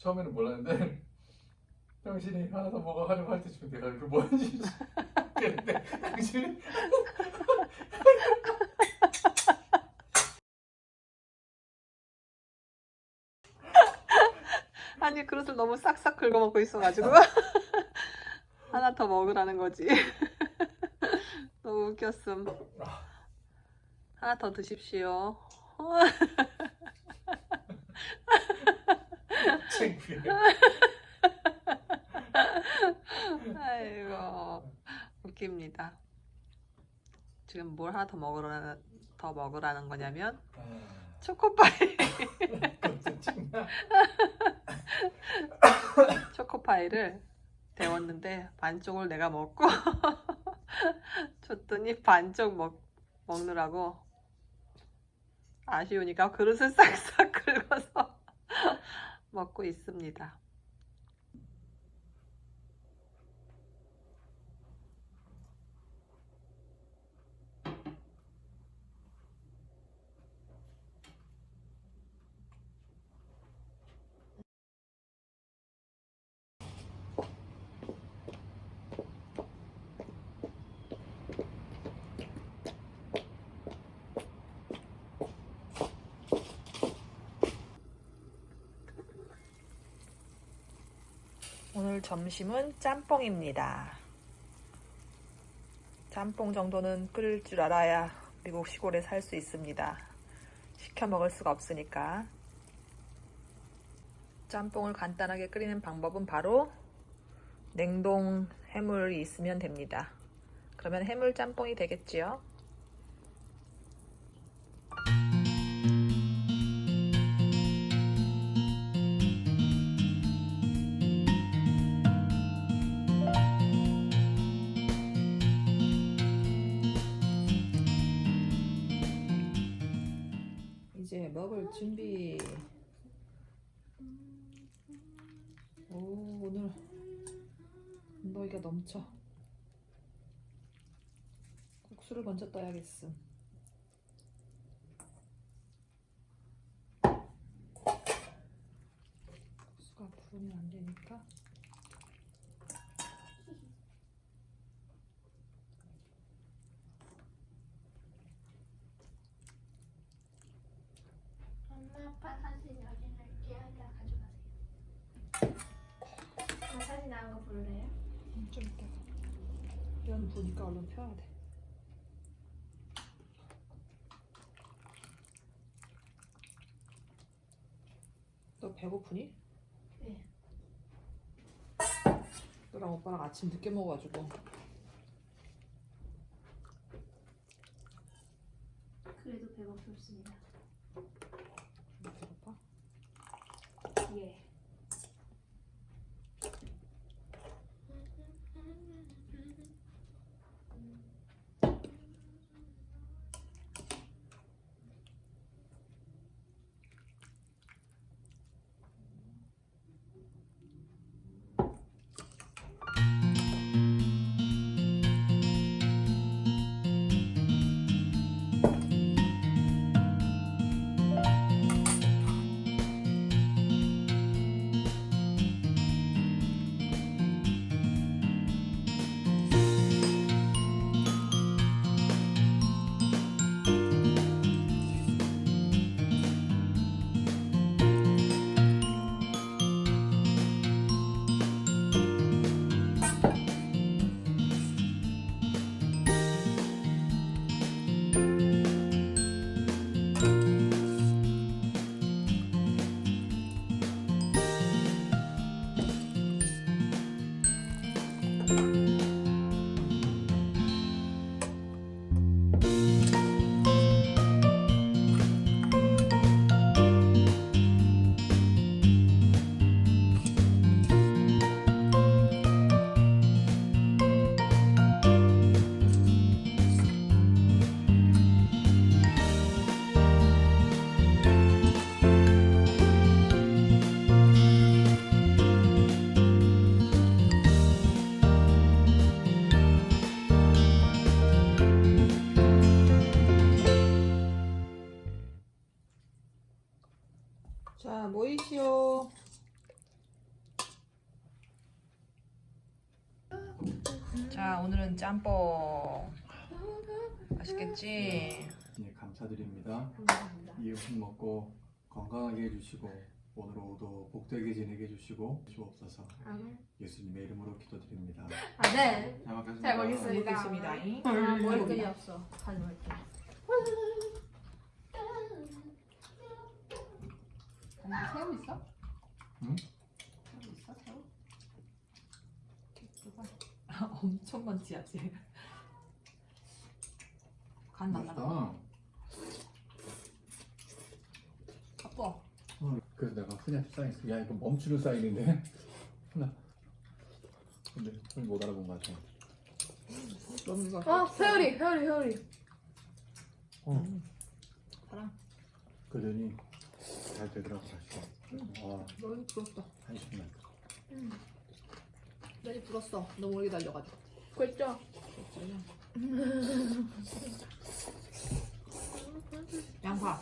처음에는 몰랐는데 당신이 하나 더 먹어 하려고 할 때쯤 내가 이거 뭐하는지 그랬는데 당신이 아니 그릇을 너무 싹싹 긁어먹고 있어가지고 하나 더 먹으라는 거지. 너무 웃겼음. 하나 더 드십시오. 창피해 아이고 웃깁니다. 지금 뭘 하나 더 먹으라는 더 먹으라는 거냐면 아, 초코파이. 그것도 초코파이를 데웠는데 반쪽을 내가 먹고 줬더니 반쪽 먹, 먹느라고 아쉬우니까 그릇을 싹싹 긁어서 먹고 있습니다. 오늘 점심은 짬뽕입니다. 짬뽕 정도는 끓일 줄 알아야 미국 시골에 살 수 있습니다. 시켜 먹을 수가 없으니까. 짬뽕을 간단하게 끓이는 방법은 바로 냉동 해물이 있으면 됩니다. 그러면 해물 짬뽕이 되겠지요. 준비. 오, 오늘 너희가 넘쳐. 국수를 먼저 떠야겠음. 국수가 부으면 안 되니까. 엄마 아빠 사진 여기 넣을게요. 다 가져가세요. 엄마 사진 나온 거 볼래요? 좀 이따가. 면 부니까 얼른 펴야 돼. 너 배고프니? 네. 너랑 오빠랑 아침 늦게 먹어가지고 그래도 배고프습니다. 배고파? 예. 자, 오늘은 짬뽕. 맛있겠지? 네, 감사드립니다. 이 음식 먹고 건강하게 해주시고 오늘 오후도 복되게 지내게 해주시고 주옵소서 아멘. 예수님의 이름으로 기도드립니다. 아 네. 잘 먹겠습니다. 잘 먹겠습니다. 먹겠습니다. 잉? 아, 머리끈이 없어. 가지 말게. 아니, 새우 있어? 응? 새우 있어, 새우? 엄청 많지, 아직. 간 맛있다. 아빠. 어, 그래서 내가 흔히한테 사인했어. 야 이거 멈추는 사인인데. 하나. 근데 흔히 못 알아본 것 같아. 너무 이거. 어, 회오리, 회오리, 회오리. 어. 사랑. 그러더니 잘 되더라고 맛있어. 와 너무 부럽다. 한심한. 너무 부럽어. 너무 오래 기다려가지고. 그랬죠? 양파.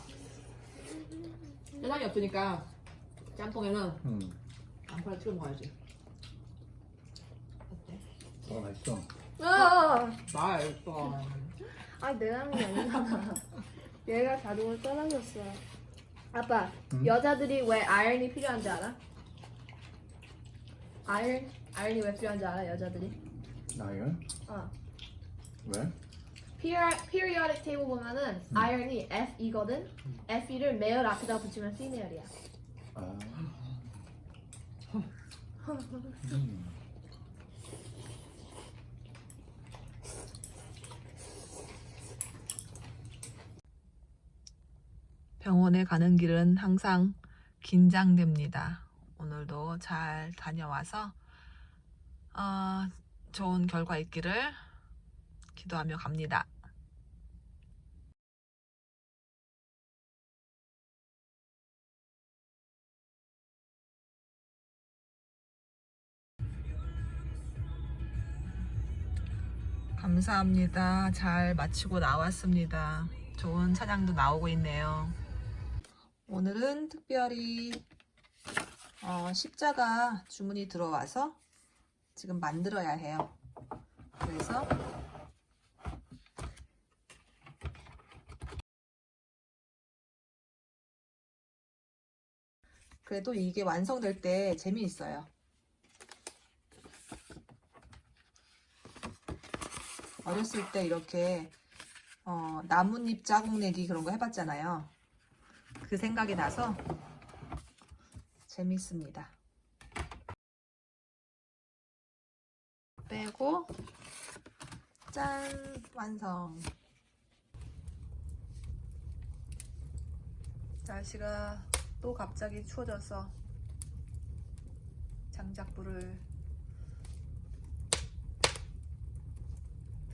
짜장이 없으니까 짬뽕에는 음. 양파를 찍어 먹어야지. 어때? 와 맛있어. 아, 맛있어. 아 내가 하는 게 아니라 얘가 자동으로 떠나졌어. 아빠, 응? 여자들이 왜 아이언이 필요한지 알아? 아이언, 아이언이 왜 필요한지 알아? 여자들이? 나연? 어. 왜? Period, periodic table 보면은 iron이 F2거든. F2를 male 앞에다 붙이면 female이야. 아. 음. 병원에 가는 길은 항상 긴장됩니다. 오늘도 잘 다녀와서 어, 좋은 결과 있기를 기도하며 갑니다. 감사합니다. 잘 마치고 나왔습니다. 좋은 찬양도 나오고 있네요. 오늘은 특별히 어, 십자가 주문이 들어와서 지금 만들어야 해요. 그래서 그래도 이게 완성될 때 재미있어요. 어렸을 때 이렇게 어, 나뭇잎 자국 내기 그런 거 해봤잖아요. 그 생각이 나서 재밌습니다. 빼고 짠 완성. 날씨가 또 갑자기 추워져서 장작불을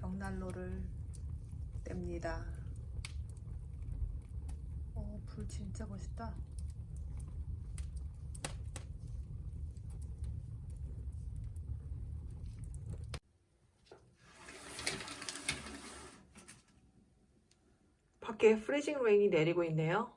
벽난로를 뗍니다. 어, 불 진짜 멋있다. 밖에 프리징 레인이 내리고 있네요.